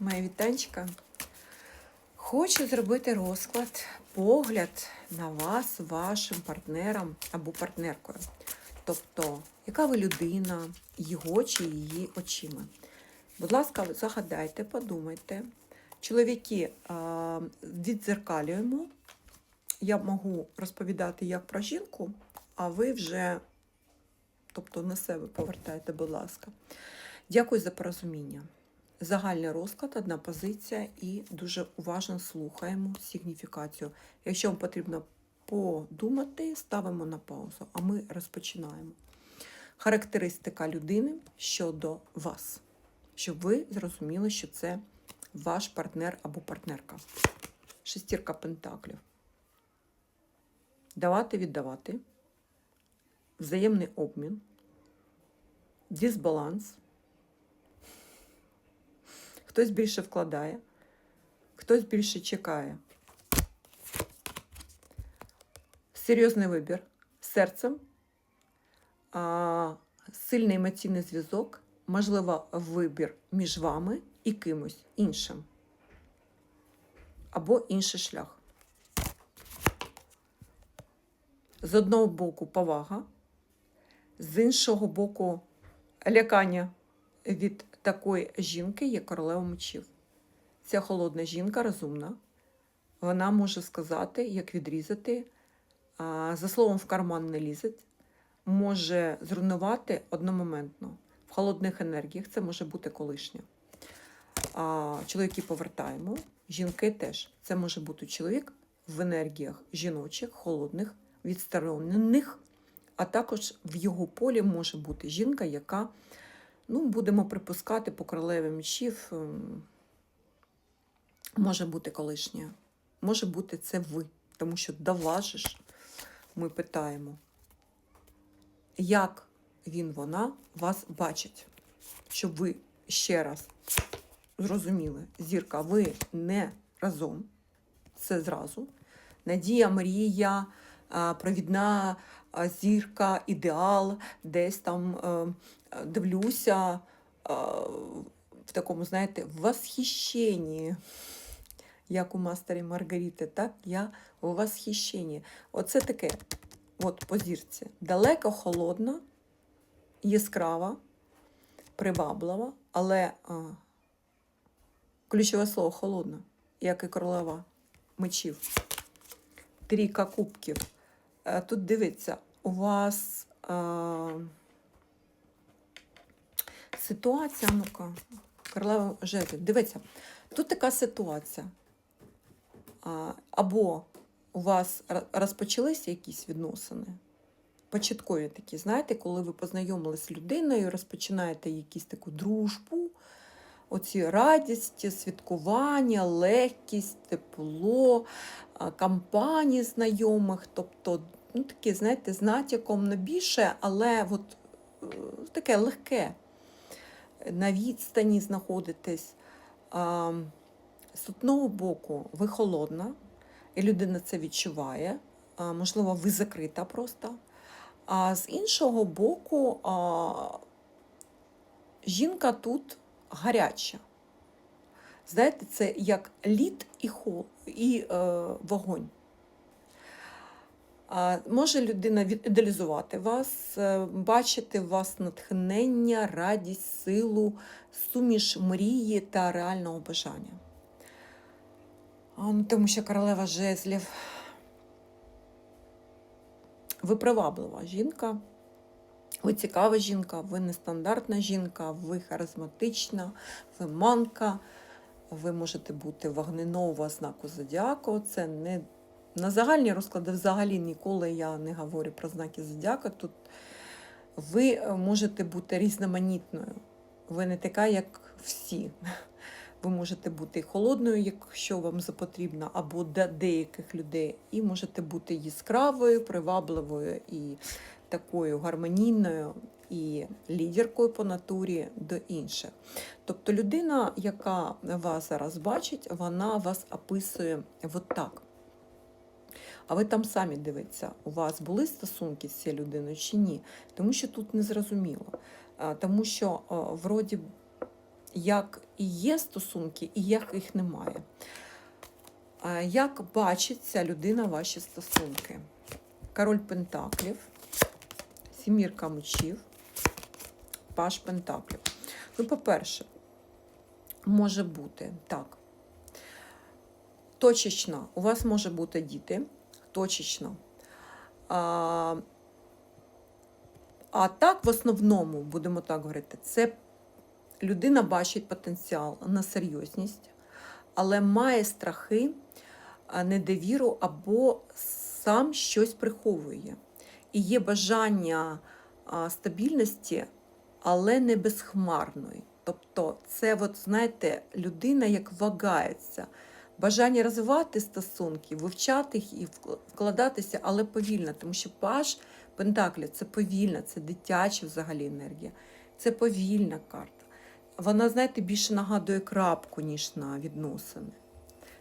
моя вітанчика. Хочу зробити розклад, погляд на вас, вашим партнером або партнеркою. Тобто, яка ви людина, його чи її очима. Будь ласка, загадайте, подумайте. Чоловіки, а, віддзеркалюємо. Я можу розповідати як про жінку, а ви вже, тобто на себе повертайте, будь ласка. Дякую за порозуміння. Загальний розклад, одна позиція і дуже уважно слухаємо сигніфікацію. Якщо вам потрібно подумати, ставимо на паузу, а ми розпочинаємо. Характеристика людини щодо вас, щоб ви зрозуміли, що це ваш партнер або партнерка. Шестірка пентаклів. Давати, віддавати, взаємний обмін, дисбаланс. Хтось більше вкладає, хтось більше чекає. Серйозний вибір серцем, а, сильний емоційний зв'язок, можливо, вибір між вами і кимось іншим. Або інший шлях. З одного боку повага, з іншого боку лякання від такої жінки є королева мечів. Ця холодна жінка розумна. Вона може сказати, як відрізати, за словом в карман не лізить, може зруйнувати одномоментно. В холодних енергіях це може бути колишнє. А, чоловіки повертаємо, жінки теж. Це може бути чоловік в енергіях жіночих, холодних, відсторонених, а також в його полі може бути жінка, яка Ну, будемо припускати по королеві мечів. ем, Може бути колишня. Може бути це ви. Тому що до вас же ж ми питаємо, як він, вона вас бачить, щоб ви ще раз зрозуміли, зірка, ви не разом. Це зразу. Надія, мрія, а, провідна зірка, ідеал, десь там е, дивлюся в такому, знаєте, восхищенні, як у мастері Маргарити, так? Я у восхищенні. Оце таке, от по зірці. Далеко холодна, яскрава, приваблива, але а, ключове слово холодна, як і королева мечів. Трійка кубків. Е, Тут дивиться, у вас е, ситуація, ну-ка, королева жезлів. Дивіться, тут така ситуація. А, або у вас розпочалися якісь відносини, початкові такі, знаєте, коли ви познайомились з людиною, розпочинаєте якусь таку дружбу, оці радість, святкування, легкість, тепло, а, компанії знайомих, тобто, ну, таке, знаєте, з натяком на більше, але от, е, таке легке. На відстані знаходитесь. А, з одного боку, ви холодна, і людина це відчуває. А, можливо, ви закрита просто. А з іншого боку, а, жінка тут гаряча. Знаєте, це як лід і, хол, і е, вогонь. Може людина ідеалізувати вас, е, бачити в вас натхнення, радість, силу, суміш мрії та реального бажання. Ну, тому що королева жезлів. Ви приваблива жінка, ви цікава жінка, ви нестандартна жінка, ви харизматична, ви манка, ви можете бути вогненного знаку зодіаку. Це не на загальні розклади взагалі ніколи я не говорю про знаки зодіака. Тут ви е, можете бути різноманітною. Ви не така, як всі. Ви можете бути холодною, якщо вам запотрібно, або для деяких людей, і можете бути яскравою, привабливою і такою гармонійною, і лідеркою по натурі до інших. Тобто людина, яка вас зараз бачить, вона вас описує от так. А ви там самі дивіться, у вас були стосунки з цією людиною чи ні? Тому що тут не зрозуміло. А, Тому що вроді як і є стосунки, і як їх немає. Як бачить ця людина ваші стосунки? Король Пентаклів, сімірка мечів, паш Пентаклів. Ну, по-перше, може бути так. Точечно, у вас може бути діти, точечно. А, а так, в основному, будемо так говорити, це людина бачить потенціал на серйозність, але має страхи, недовіру або сам щось приховує. І є бажання стабільності, але не безхмарної. Тобто, це, от, знаєте, людина як вагається. Бажання розвивати стосунки, вивчати їх і вкладатися, але повільно, тому що паш Пентаклі це повільна, це дитяча взагалі енергія, це повільна карта. Вона, знаєте, більше нагадує крапку, ніж на відносини.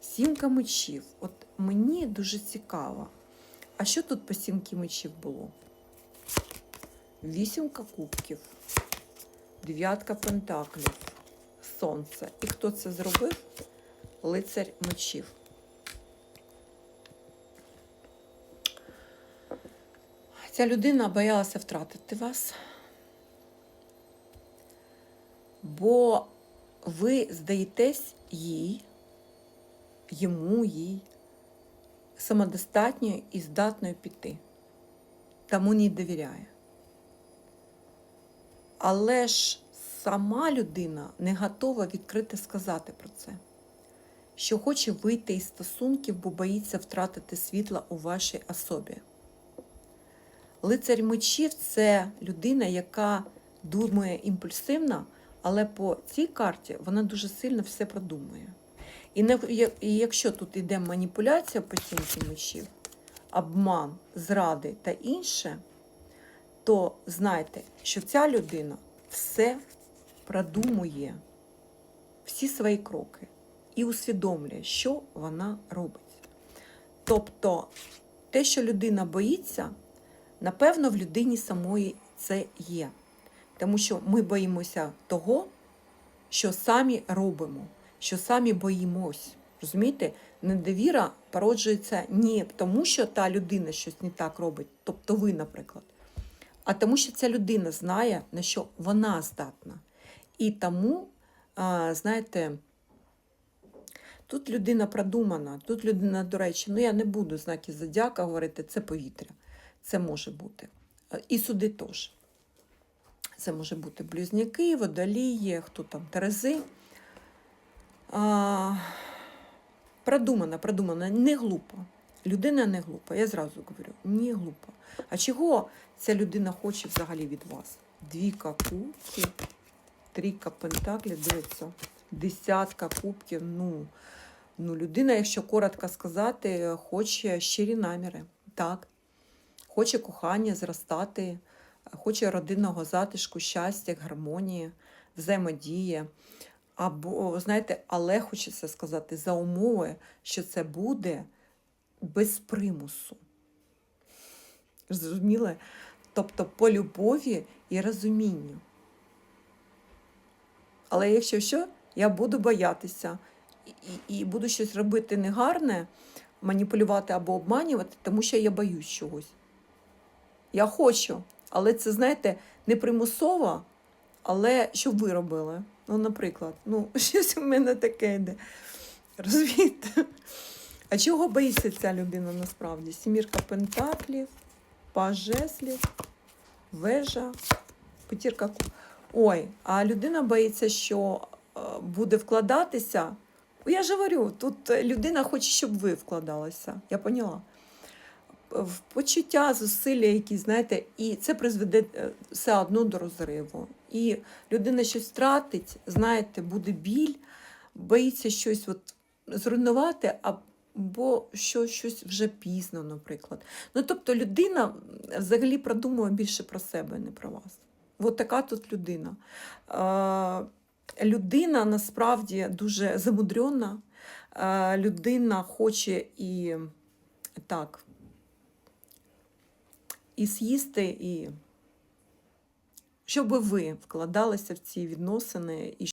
Сімка мечів. От мені дуже цікаво. А що тут по сімки мечів було? Вісімка кубків, дев'ятка пентаклів, сонце. І хто це зробив? Лицарь мечів. Ця людина боялася втратити вас, бо ви здаєтесь їй, йому, їй, самодостатньою і здатною піти. Тому не довіряє. Але ж сама людина не готова відкрито сказати про це, що хоче вийти із стосунків, бо боїться втратити світла у вашій особі. Лицарь мечів це людина, яка думає імпульсивно, але по цій карті вона дуже сильно все продумує. І, якщо тут йде маніпуляція по сімці мечів, обман, зради та інше, то знайте, що ця людина все продумує, всі свої кроки і усвідомлює, що вона робить. Тобто, те, що людина боїться, напевно, в людині самої це є. Тому що ми боїмося того, що самі робимо, що самі боїмось. Розумієте, недовіра породжується не тому, що та людина щось не так робить, тобто ви, наприклад, а тому, що ця людина знає, на що вона здатна. І тому, знаєте, тут людина продумана, тут людина, до речі, ну я не буду знаки зодіака говорити, це повітря. Це може бути. Е, І суди теж. Це може бути близнюки, водолії, хто там Терези. А, продумана, продумана, не глупа. Людина не глупа, я зразу говорю, не глупа. А чого ця людина хоче взагалі від вас? Двіка кубків, трійка пентаклів, дивіться, десятка кубків. Ну, ну, людина, якщо коротко сказати, хоче щирі наміри. Так. Хоче кохання зростати, хоче родинного затишку, щастя, гармонії, взаємодії. Або, знаєте, але хочеться сказати, за умови, що це буде без примусу. Зрозуміли? Тобто по любові і розумінню. Але якщо що, я буду боятися і, і, буду щось робити негарне, маніпулювати або обманювати, тому що я боюсь чогось. Я хочу, але це, знаєте, не примусово, але щоб ви робили. Ну, наприклад, ну, щось у мене таке йде. Розумієте? А чого боїться ця людина насправді? Сімірка пентаклів, паж жезлів, вежа, п'ятірка. Ой, а людина боїться, що буде вкладатися. Я ж говорю, тут людина хоче, щоб ви вкладалися. Я поняла. В почуття, зусилля, які, знаєте, і це призведе е, все одно до розриву. І людина щось втратить, знаєте, буде біль, боїться щось от зруйнувати, або що щось вже пізно, наприклад. Ну, тобто людина взагалі продумує більше про себе, не про вас. От така тут людина. Людина насправді дуже замудрена. Е, людина хоче і так, і з'їсти, і щоб ви вкладалися в ці відносини. і